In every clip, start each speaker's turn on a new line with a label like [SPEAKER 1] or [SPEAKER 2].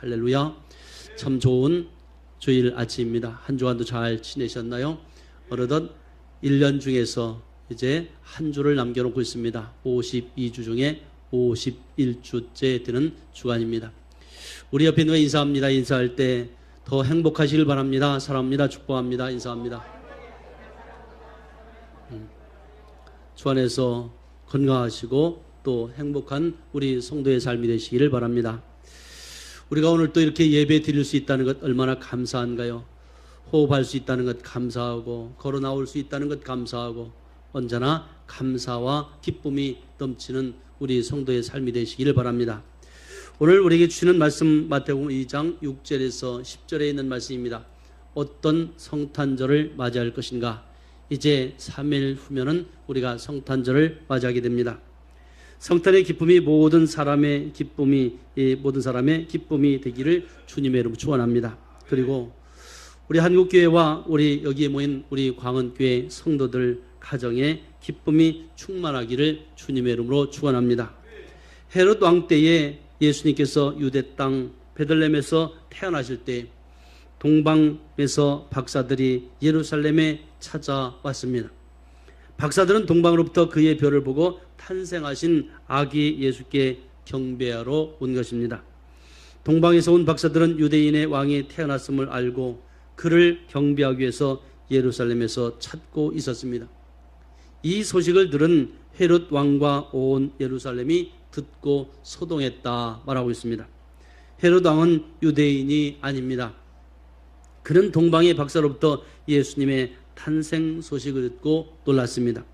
[SPEAKER 1] 할렐루야. 참 좋은 주일 아침입니다. 한 주간도 잘 지내셨나요? 어느덧 1년 중에서 이제 한 주를 남겨놓고 있습니다. 52주 중에 51주째 되는 주간입니다. 우리 옆에 있는 거 인사합니다. 인사할 때 더 행복하시길 바랍니다. 사랑합니다. 축복합니다. 인사합니다. 음. 주 안에서 건강하시고 또 행복한 우리 성도의 삶이 되시기를 바랍니다. 우리가 오늘 또 이렇게 예배 드릴 수 있다는 것 얼마나 감사한가요? 호흡할 수 있다는 것 감사하고 걸어 나올 수 있다는 것 감사하고 언제나 감사와 기쁨이 넘치는 우리 성도의 삶이 되시기를 바랍니다. 오늘 우리에게 주시는 말씀 마태복음 2장 6절에서 10절에 있는 말씀입니다. 어떤 성탄절을 맞이할 것인가? 이제 3일 후면은 우리가 성탄절을 맞이하게 됩니다. 성탄의 기쁨이 모든 사람의 기쁨이 이 모든 사람의 기쁨이 되기를 주님의 이름으로 축원합니다. 그리고 우리 한국교회와 우리 여기에 모인 우리 광원교회 성도들 가정에 기쁨이 충만하기를 주님의 이름으로 축원합니다. 헤롯 왕 때에 예수님께서 유대 땅 베들렘에서 태어나실 때 동방에서 박사들이 예루살렘에 찾아왔습니다. 박사들은 동방으로부터 그의 별을 보고 탄생하신 아기 예수께 경배하러 온 것입니다. 동방에서 온 박사들은 유대인의 왕이 태어났음을 알고 그를 경배하기 위해서 예루살렘에서 찾고 있었습니다. 이 소식을 들은 헤롯 왕과 온 예루살렘이 듣고 소동했다 말하고 있습니다. 헤롯 왕은 유대인이 아닙니다. 그는 동방의 박사로부터 예수님의 탄생 소식을 듣고 놀랐습니다.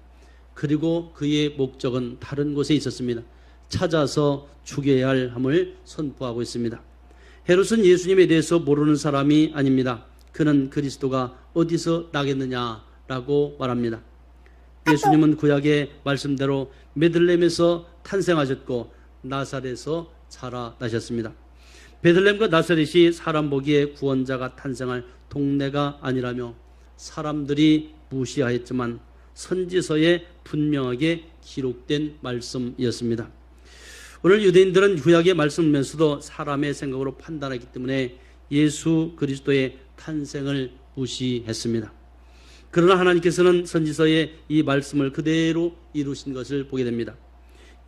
[SPEAKER 1] 그리고 그의 목적은 다른 곳에 있었습니다. 찾아서 죽여야 할 함을 선포하고 있습니다. 헤롯은 예수님에 대해서 모르는 사람이 아닙니다. 그는 그리스도가 어디서 나겠느냐라고 말합니다. 예수님은 구약의 말씀대로 메들렘에서 탄생하셨고 나사렛에서 자라나셨습니다. 베들렘과 나사렛이 사람 보기에 구원자가 탄생할 동네가 아니라며 사람들이 무시하였지만 선지서에 분명하게 기록된 말씀이었습니다. 오늘 유대인들은 구약의 말씀면서도 사람의 생각으로 판단하기 때문에 예수 그리스도의 탄생을 무시했습니다. 그러나 하나님께서는 선지서의 이 말씀을 그대로 이루신 것을 보게 됩니다.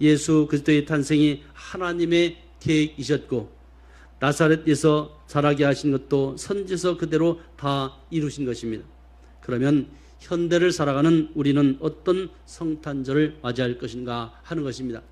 [SPEAKER 1] 예수 그리스도의 탄생이 하나님의 계획이셨고 나사렛에서 자라게 하신 것도 선지서 그대로 다 이루신 것입니다. 그러면 현대를 살아가는 우리는 어떤 성탄절을 맞이할 것인가 하는 것입니다.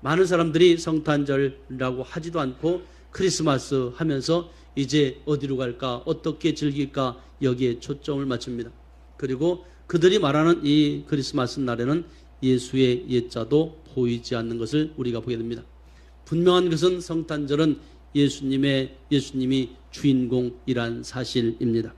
[SPEAKER 1] 많은 사람들이 성탄절이라고 하지도 않고 크리스마스 하면서 이제 어디로 갈까, 어떻게 즐길까 여기에 초점을 맞춥니다. 그리고 그들이 말하는 이 크리스마스 날에는 예수의 예자도 보이지 않는 것을 우리가 보게 됩니다. 분명한 것은 성탄절은 예수님의 예수님이 주인공이란 사실입니다.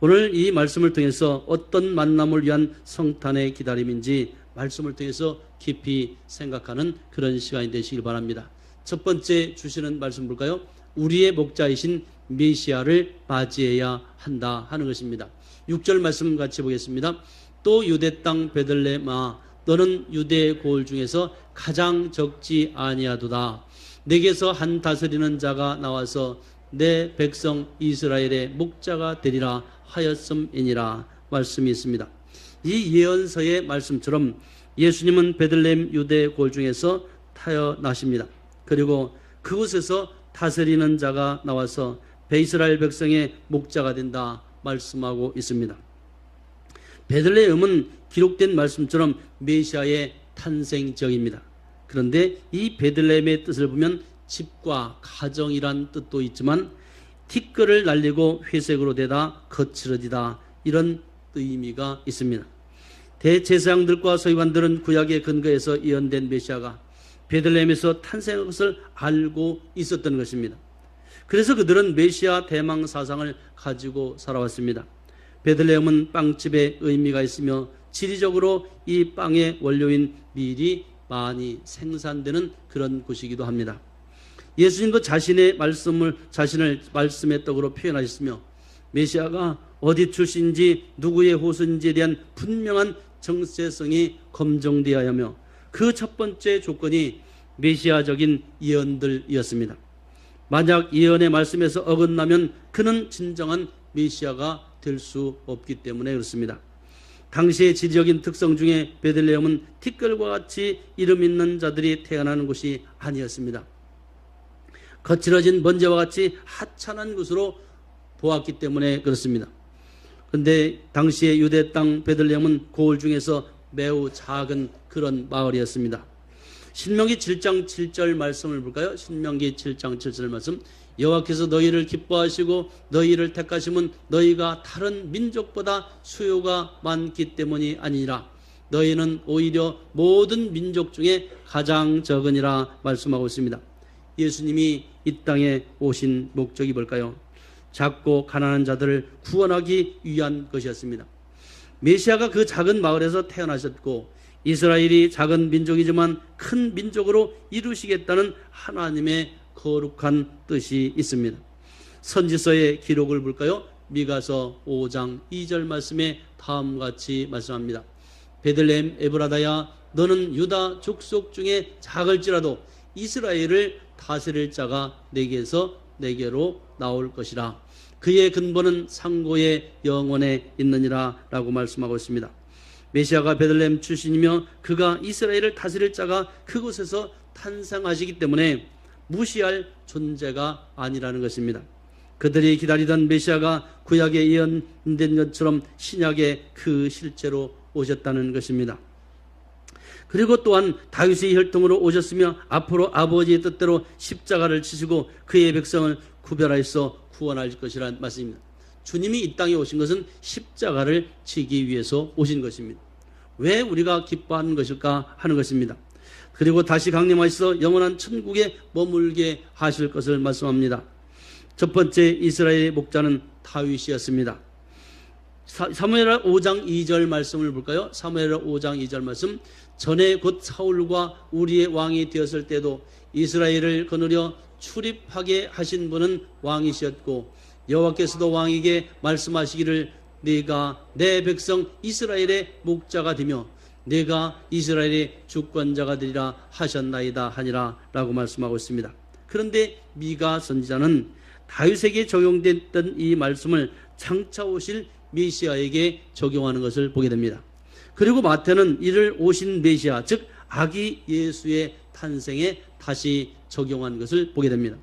[SPEAKER 1] 오늘 이 말씀을 통해서 어떤 만남을 위한 성탄의 기다림인지 말씀을 통해서 깊이 생각하는 그런 시간이 되시길 바랍니다. 첫 번째 주시는 말씀 볼까요? 우리의 목자이신 메시아를 맞이해야 한다 하는 것입니다. 6절 말씀 같이 보겠습니다. 또 유대 땅 베들레마 너는 유대 고을 중에서 가장 적지 아니하도다. 내게서 한 다스리는 자가 나와서 내 백성 이스라엘의 목자가 되리라 하였음이니라 말씀이 있습니다. 이 예언서의 말씀처럼 예수님은 베들레헴 유대 골 중에서 타어나십니다. 그리고 그곳에서 다스리는 자가 나와서 베이스라엘 백성의 목자가 된다 말씀하고 있습니다. 베들레헴은 기록된 말씀처럼 메시아의 탄생지역입니다. 그런데 이 베들레헴의 뜻을 보면 집과 가정이란 뜻도 있지만 티끌을 날리고 회색으로 되다 거칠어지다 이런 의미가 있습니다. 대제사장들과 서기관들은 구약의 근거에서 예언된 메시아가 베들레헴에서 탄생한 것을 알고 있었던 것입니다. 그래서 그들은 메시아 대망 사상을 가지고 살아왔습니다. 베들레헴은 빵집의 의미가 있으며 지리적으로 이 빵의 원료인 밀이 많이 생산되는 그런 곳이기도 합니다. 예수님도 자신의 말씀을 자신을 말씀의 떡으로 표현하셨으며 메시아가 어디 출신인지 누구의 호수인지에 대한 분명한 정체성이 검증되어야 하며 그 첫 번째 조건이 메시아적인 예언들이었습니다. 만약 예언의 말씀에서 어긋나면 그는 진정한 메시아가 될 수 없기 때문에 그렇습니다. 당시의 지리적인 특성 중에 베들레헴은 티끌과 같이 이름 있는 자들이 태어나는 곳이 아니었습니다. 거칠어진 번제와 같이 하찮은 곳으로 보았기 때문에 그렇습니다. 근데 당시의 유대 땅 베들레헴은 고을 중에서 매우 작은 그런 마을이었습니다. 신명기 7장 7절 말씀을 볼까요? 신명기 7장 7절 말씀. 여호와께서 너희를 기뻐하시고 너희를 택하심은 너희가 다른 민족보다 수요가 많기 때문이 아니라 너희는 오히려 모든 민족 중에 가장 적으니라 말씀하고 있습니다. 예수님이 이 땅에 오신 목적이 뭘까요? 작고 가난한 자들을 구원하기 위한 것이었습니다. 메시아가 그 작은 마을에서 태어나셨고 이스라엘이 작은 민족이지만 큰 민족으로 이루시겠다는 하나님의 거룩한 뜻이 있습니다. 선지서의 기록을 볼까요? 미가서 5장 2절 말씀에 다음과 같이 말씀합니다. 베들레헴 에브라다야 너는 유다 족속 중에 작을지라도 이스라엘을 다스릴 자가 내게서 내게로 나올 것이라. 그의 근본은 상고의 영원에 있느니라 라고 말씀하고 있습니다. 메시아가 베들레헴 출신이며 그가 이스라엘을 다스릴 자가 그곳에서 탄생하시기 때문에 무시할 존재가 아니라는 것입니다. 그들이 기다리던 메시아가 구약에 예언된 것처럼 신약에 그 실제로 오셨다는 것입니다. 그리고 또한 다윗의 혈통으로 오셨으며 앞으로 아버지의 뜻대로 십자가를 치시고 그의 백성을 구별하여서 구원할 것이라는 말씀입니다. 주님이 이 땅에 오신 것은 십자가를 치기 위해서 오신 것입니다. 왜 우리가 기뻐하는 것일까 하는 것입니다. 그리고 다시 강림하셔서 영원한 천국에 머물게 하실 것을 말씀합니다. 첫 번째 이스라엘의 목자는 다윗이었습니다. 사무엘하 5장 2절 말씀을 볼까요? 사무엘하 5장 2절 말씀. 전에 곧 사울과 우리의 왕이 되었을 때도 이스라엘을 거느려 출입하게 하신 분은 왕이셨고 여호와께서도 왕에게 말씀하시기를 네가 내 백성 이스라엘의 목자가 되며 내가 이스라엘의 주권자가 되리라 하셨나이다 하니라라고 말씀하고 있습니다. 그런데 미가 선지자는 다윗에게 적용됐던 이 말씀을 장차 오실 메시아에게 적용하는 것을 보게 됩니다. 그리고 마태는 이를 오신 메시아 즉 아기 예수의 탄생에 다시 적용한 것을 보게 됩니다.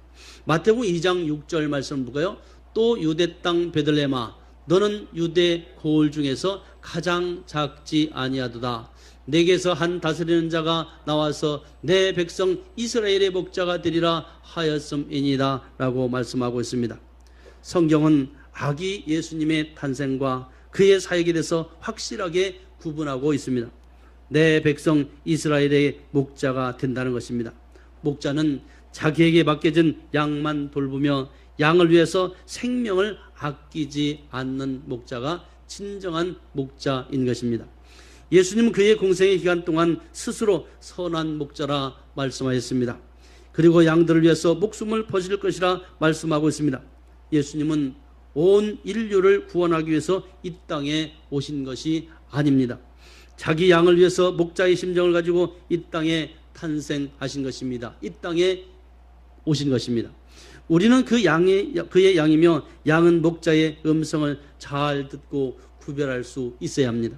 [SPEAKER 1] 마태복음 2장 6절 말씀 볼까요? 또 유대 땅 베들레마 너는 유대 고을 중에서 가장 작지 아니하도다. 내게서 한 다스리는 자가 나와서 내 백성 이스라엘의 목자가 되리라 하였음이니라 라고 말씀하고 있습니다. 성경은 아기 예수님의 탄생과 그의 사역에 대해서 확실하게 구분하고 있습니다. 내 백성 이스라엘의 목자가 된다는 것입니다. 목자는 자기에게 맡겨진 양만 돌보며 양을 위해서 생명을 아끼지 않는 목자가 진정한 목자인 것입니다. 예수님은 그의 공생의 기간 동안 스스로 선한 목자라 말씀하셨습니다. 그리고 양들을 위해서 목숨을 버실 것이라 말씀하고 있습니다. 예수님은 온 인류를 구원하기 위해서 이 땅에 오신 것이 아닙니다. 자기 양을 위해서 목자의 심정을 가지고 이 땅에 탄생하신 것입니다. 이 땅에 오신 것입니다. 우리는 그 양의 그의 양이며 양은 목자의 음성을 잘 듣고 구별할 수 있어야 합니다.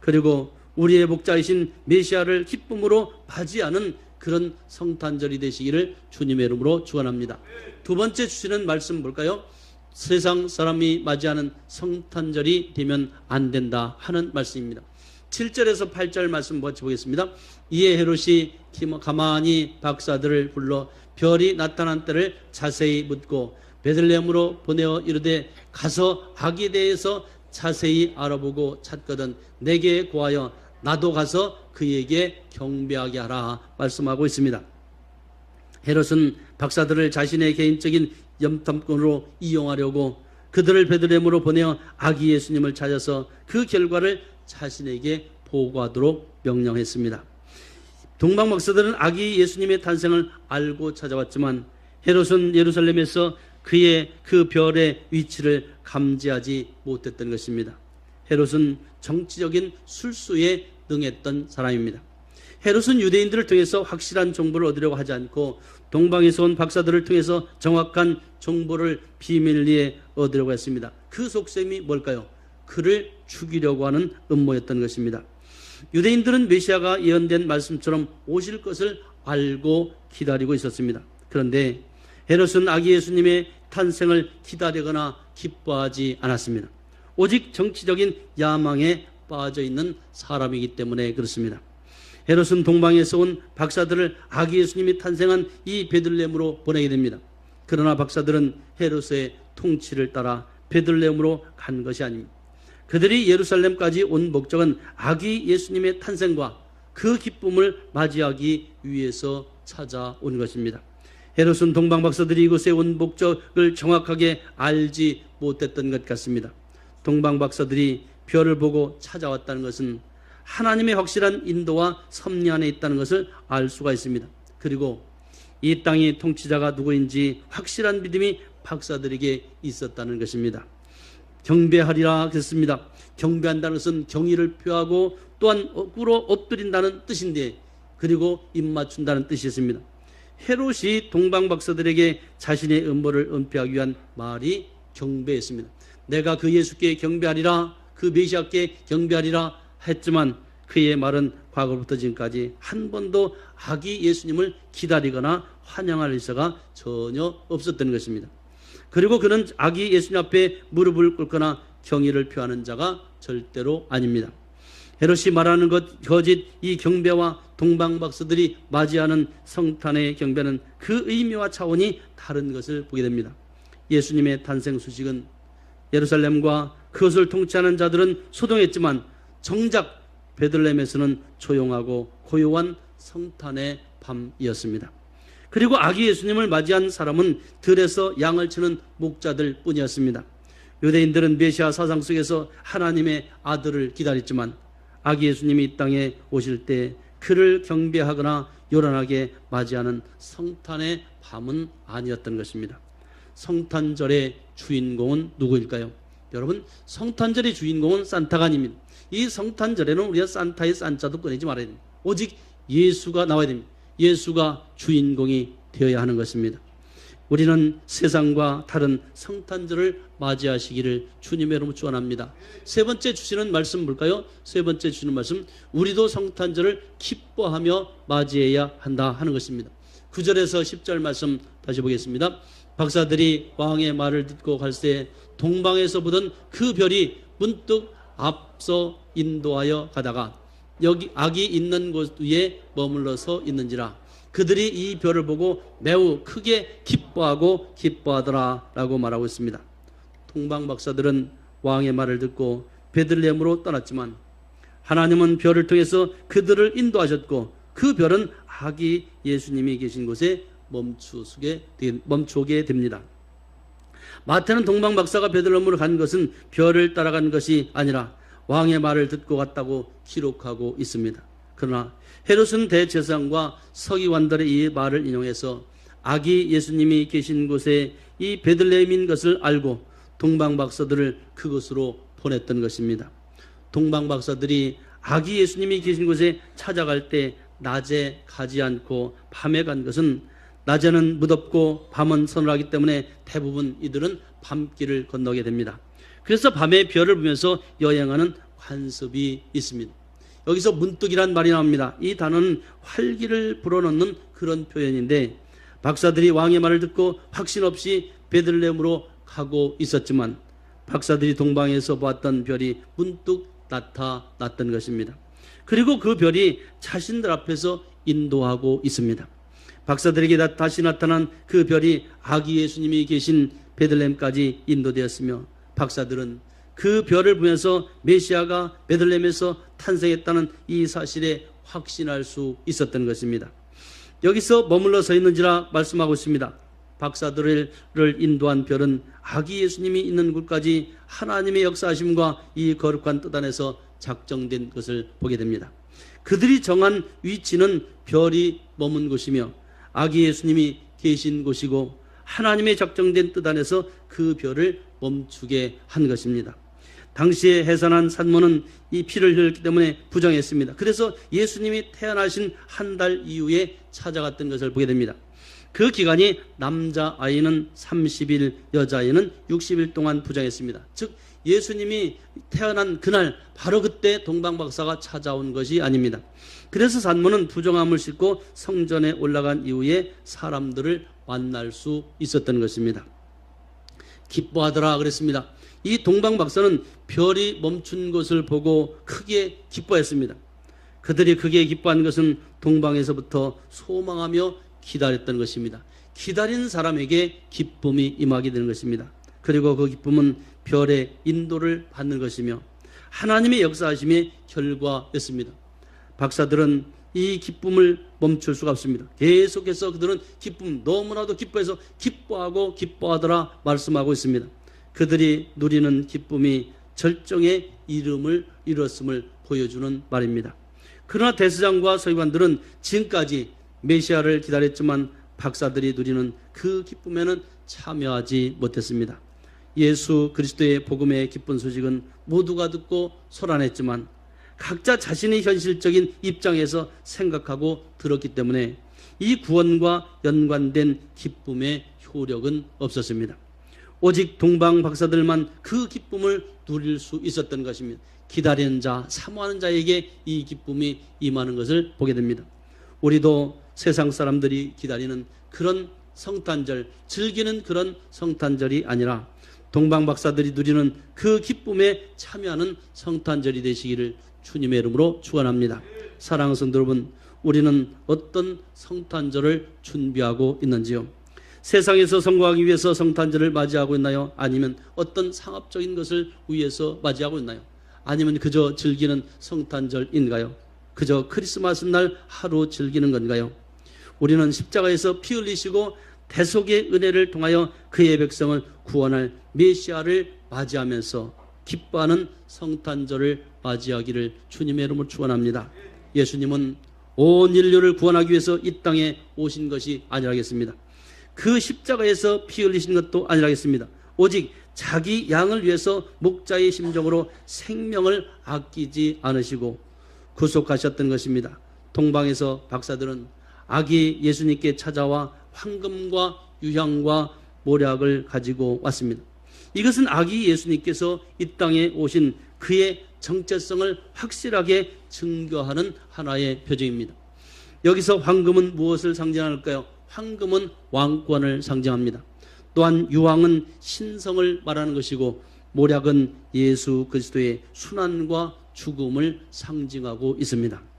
[SPEAKER 1] 그리고 우리의 목자이신 메시아를 기쁨으로 맞이하는 그런 성탄절이 되시기를 주님의 이름으로 축원합니다. 두 번째 주시는 말씀 볼까요? 세상 사람이 맞이하는 성탄절이 되면 안 된다 하는 말씀입니다. 7절에서 8절 말씀 같이 보겠습니다. 이에 헤롯이 가만히 박사들을 불러 별이 나타난 때를 자세히 묻고 베들레헴으로 보내어 이르되 가서 아기에 대해서 자세히 알아보고 찾거든 내게 구하여 나도 가서 그에게 경배하게 하라 말씀하고 있습니다. 헤롯은 박사들을 자신의 개인적인 염탐꾼으로 이용하려고 그들을 베들레헴으로 보내어 아기 예수님을 찾아서 그 결과를 자신에게 보고하도록 명령했습니다. 동방 박사들은 아기 예수님의 탄생을 알고 찾아왔지만 헤롯은 예루살렘에서 그의 그 별의 위치를 감지하지 못했던 것입니다. 헤롯은 정치적인 술수에 능했던 사람입니다. 헤롯은 유대인들을 통해서 확실한 정보를 얻으려고 하지 않고 동방에서 온 박사들을 통해서 정확한 정보를 비밀리에 얻으려고 했습니다. 그 속셈이 뭘까요? 그를 죽이려고 하는 음모였던 것입니다. 유대인들은 메시아가 예언된 말씀처럼 오실 것을 알고 기다리고 있었습니다. 그런데 헤롯은 아기 예수님의 탄생을 기다리거나 기뻐하지 않았습니다. 오직 정치적인 야망에 빠져 있는 사람이기 때문에 그렇습니다. 헤롯은 동방에서 온 박사들을 아기 예수님이 탄생한 이 베들레헴으로 보내게 됩니다. 그러나 박사들은 헤롯의 통치를 따라 베들레헴으로 간 것이 아닙니다. 그들이 예루살렘까지 온 목적은 아기 예수님의 탄생과 그 기쁨을 맞이하기 위해서 찾아온 것입니다. 헤롯은 동방 박사들이 이곳에 온 목적을 정확하게 알지 못했던 것 같습니다. 동방 박사들이 별을 보고 찾아왔다는 것은 하나님의 확실한 인도와 섭리 안에 있다는 것을 알 수가 있습니다. 그리고 이 땅의 통치자가 누구인지 확실한 믿음이 박사들에게 있었다는 것입니다. 경배하리라 그랬습니다. 경배한다는 것은 경의를 표하고 또한 꿇어 엎드린다는 뜻인데 그리고 입맞춘다는 뜻이었습니다. 헤롯이 동방 박사들에게 자신의 음모를 은폐하기 위한 말이 경배였습니다. 내가 그 예수께 경배하리라 그 메시아께 경배하리라 했지만 그의 말은 과거부터 지금까지 한 번도 아기 예수님을 기다리거나 환영할 의사가 전혀 없었던 것입니다. 그리고 그는 아기 예수님 앞에 무릎을 꿇거나 경의를 표하는 자가 절대로 아닙니다. 헤롯이 말하는 것 거짓 이 경배와 동방 박사들이 맞이하는 성탄의 경배는 그 의미와 차원이 다른 것을 보게 됩니다. 예수님의 탄생 소식은 예루살렘과 그것을 통치하는 자들은 소동했지만 정작 베들레헴에서는 조용하고 고요한 성탄의 밤이었습니다. 그리고 아기 예수님을 맞이한 사람은 들에서 양을 치는 목자들 뿐이었습니다. 유대인들은 메시아 사상 속에서 하나님의 아들을 기다렸지만 아기 예수님이 이 땅에 오실 때 그를 경배하거나 요란하게 맞이하는 성탄의 밤은 아니었던 것입니다. 성탄절의 주인공은 누구일까요? 여러분, 성탄절의 주인공은 산타가 아닙니다. 이 성탄절에는 우리가 산타의 산자도 꺼내지 말아야 됩니다. 오직 예수가 나와야 됩니다. 예수가 주인공이 되어야 하는 것입니다. 우리는 세상과 다른 성탄절을 맞이하시기를 주님의 이름으로 축원합니다. 세 번째 주시는 말씀 볼까요? 세 번째 주시는 말씀 우리도 성탄절을 기뻐하며 맞이해야 한다 하는 것입니다. 9절에서 10절 말씀 다시 보겠습니다. 박사들이 왕의 말을 듣고 갈때 동방에서 보던 그 별이 문득 앞서 인도하여 가다가 여기 악이 있는 곳 위에 머물러서 있는지라 그들이 이 별을 보고 매우 크게 기뻐하고 기뻐하더라라고 말하고 있습니다. 동방 박사들은 왕의 말을 듣고 베들레헴으로 떠났지만 하나님은 별을 통해서 그들을 인도하셨고 그 별은 아기 예수님이 계신 곳에 멈추게 멈추게 됩니다. 마태는 동방 박사가 베들레헴으로 간 것은 별을 따라간 것이 아니라 왕의 말을 듣고 갔다고 기록하고 있습니다. 그러나 헤롯은 대제사장과 서기관들의 이 말을 인용해서 아기 예수님이 계신 곳에 이 베들레헴인 것을 알고 동방 박사들을 그곳으로 보냈던 것입니다. 동방 박사들이 아기 예수님이 계신 곳에 찾아갈 때 낮에 가지 않고 밤에 간 것은 낮에는 무덥고 밤은 서늘하기 때문에 대부분 이들은 밤길을 건너게 됩니다. 그래서 밤에 별을 보면서 여행하는 관습이 있습니다. 여기서 문득이란 말이 나옵니다. 이 단어는 활기를 불어넣는 그런 표현인데 박사들이 왕의 말을 듣고 확신 없이 베들레헴으로 가고 있었지만 박사들이 동방에서 보았던 별이 문득 나타났던 것입니다. 그리고 그 별이 자신들 앞에서 인도하고 있습니다. 박사들에게 다시 나타난 그 별이 아기 예수님이 계신 베들레헴까지 인도되었으며 박사들은 그 별을 보면서 메시아가 베들레헴에서 탄생했다는 이 사실에 확신할 수 있었던 것입니다. 여기서 머물러 서 있는지라 말씀하고 있습니다. 박사들을 인도한 별은 아기 예수님이 있는 곳까지 하나님의 역사하심과 이 거룩한 뜻 안에서 작정된 것을 보게 됩니다. 그들이 정한 위치는 별이 머문 곳이며 아기 예수님이 계신 곳이고 하나님의 작정된 뜻 안에서 그 별을 멈추게 한 것입니다. 당시에 해산한 산모는 이 피를 흘렸기 때문에 부정했습니다. 그래서 예수님이 태어나신 한 달 이후에 찾아갔던 것을 보게 됩니다. 그 기간이 남자 아이는 30일, 여자아이는 60일 동안 부정했습니다. 즉 예수님이 태어난 그날 바로 그때 동방박사가 찾아온 것이 아닙니다. 그래서 산모는 부정함을 싣고 성전에 올라간 이후에 사람들을 만날 수 있었던 것입니다. 기뻐하더라 그랬습니다. 이 동방 박사는 별이 멈춘 것을 보고 크게 기뻐했습니다. 그들이 크게 기뻐한 것은 동방에서부터 소망하며 기다렸던 것입니다. 기다린 사람에게 기쁨이 임하게 되는 것입니다. 그리고 그 기쁨은 별의 인도를 받는 것이며 하나님의 역사하심의 결과였습니다. 박사들은 이 기쁨을 멈출 수가 없습니다. 계속해서 그들은 기쁨 너무나도 기뻐해서 기뻐하고 기뻐하더라 말씀하고 있습니다. 그들이 누리는 기쁨이 절정의 이름을 이뤘음을 보여주는 말입니다. 그러나 대수장과 서기관들은 지금까지 메시아를 기다렸지만 박사들이 누리는 그 기쁨에는 참여하지 못했습니다. 예수 그리스도의 복음의 기쁜 소식은 모두가 듣고 소란했지만 각자 자신의 현실적인 입장에서 생각하고 들었기 때문에 이 구원과 연관된 기쁨의 효력은 없었습니다. 오직 동방 박사들만 그 기쁨을 누릴 수 있었던 것입니다. 기다리는 자, 사모하는 자에게 이 기쁨이 임하는 것을 보게 됩니다. 우리도 세상 사람들이 기다리는 그런 성탄절, 즐기는 그런 성탄절이 아니라 동방 박사들이 누리는 그 기쁨에 참여하는 성탄절이 되시기를 주님의 이름으로 축원합니다. 사랑하는 성도 여러분, 우리는 어떤 성탄절을 준비하고 있는지요? 세상에서 성공하기 위해서 성탄절을 맞이하고 있나요? 아니면 어떤 상업적인 것을 위해서 맞이하고 있나요? 아니면 그저 즐기는 성탄절인가요? 그저 크리스마스 날 하루 즐기는 건가요? 우리는 십자가에서 피 흘리시고 대속의 은혜를 통하여 그의 백성을 구원할 메시아를 맞이하면서 기뻐하는 성탄절을 맞이하기를 주님의 이름으로 축원합니다. 예수님은 온 인류를 구원하기 위해서 이 땅에 오신 것이 아니라겠습니다. 그 십자가에서 피 흘리신 것도 아니라겠습니다. 오직 자기 양을 위해서 목자의 심정으로 생명을 아끼지 않으시고 구속하셨던 것입니다. 동방에서 박사들은 아기 예수님께 찾아와 황금과 유향과 모략을 가지고 왔습니다. 이것은 아기 예수님께서 이 땅에 오신 그의 정체성을 확실하게 증거하는 하나의 표정입니다. 여기서 황금은 무엇을 상징할까요? 황금은 왕권을 상징합니다. 또한 유황은 신성을 말하는 것이고 모략은 예수 그리스도의 순환과 죽음을 상징하고 있습니다.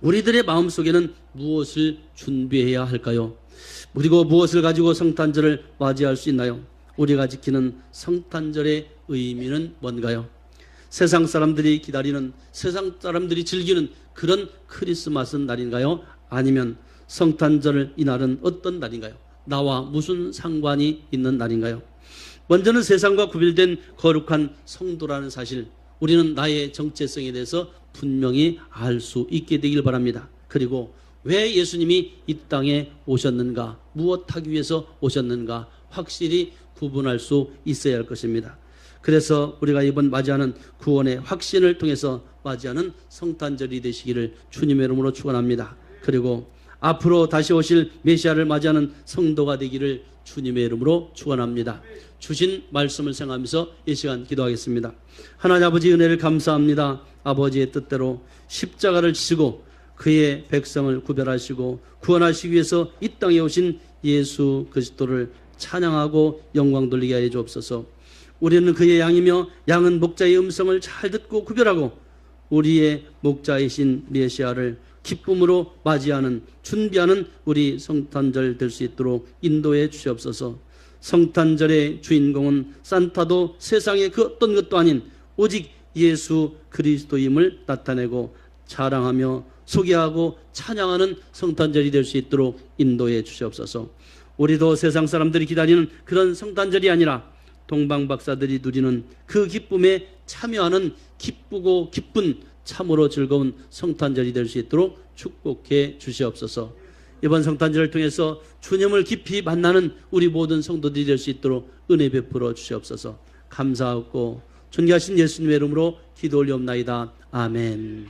[SPEAKER 1] 우리들의 마음속에는 무엇을 준비해야 할까요? 그리고 무엇을 가지고 성탄절을 맞이할 수 있나요? 우리가 지키는 성탄절의 의미는 뭔가요? 세상 사람들이 기다리는 세상 사람들이 즐기는 그런 크리스마스 날인가요? 아니면 성탄절 이날은 어떤 날인가요? 나와 무슨 상관이 있는 날인가요? 먼저는 세상과 구별된 거룩한 성도라는 사실 우리는 나의 정체성에 대해서 분명히 알 수 있게 되길 바랍니다. 그리고 왜 예수님이 이 땅에 오셨는가, 무엇하기 위해서 오셨는가 확실히 구분할 수 있어야 할 것입니다. 그래서 우리가 이번 맞이하는 구원의 확신을 통해서 맞이하는 성탄절이 되시기를 주님의 이름으로 축원합니다. 그리고 앞으로 다시 오실 메시아를 맞이하는 성도가 되기를 주님의 이름으로 축원합니다. 주신 말씀을 생각하면서 이 시간 기도하겠습니다. 하나님 아버지 은혜를 감사합니다. 아버지의 뜻대로 십자가를 지시고 그의 백성을 구별하시고 구원하시기 위해서 이 땅에 오신 예수 그리스도를 찬양하고 영광 돌리게 하여 주옵소서. 우리는 그의 양이며 양은 목자의 음성을 잘 듣고 구별하고 우리의 목자이신 메시아를 기쁨으로 맞이하는 준비하는 우리 성탄절 될 수 있도록 인도해 주시옵소서. 성탄절의 주인공은 산타도 세상의 그 어떤 것도 아닌 오직 예수 그리스도임을 나타내고 자랑하며 소개하고 찬양하는 성탄절이 될 수 있도록 인도해 주시옵소서. 우리도 세상 사람들이 기다리는 그런 성탄절이 아니라 동방 박사들이 누리는 그 기쁨에 참여하는 기쁘고 기쁜 참으로 즐거운 성탄절이 될 수 있도록 축복해 주시옵소서. 이번 성탄절을 통해서 주님을 깊이 만나는 우리 모든 성도들이 될 수 있도록 은혜 베풀어 주시옵소서. 감사하고 존귀하신 예수님의 이름으로 기도 올리옵나이다. 아멘.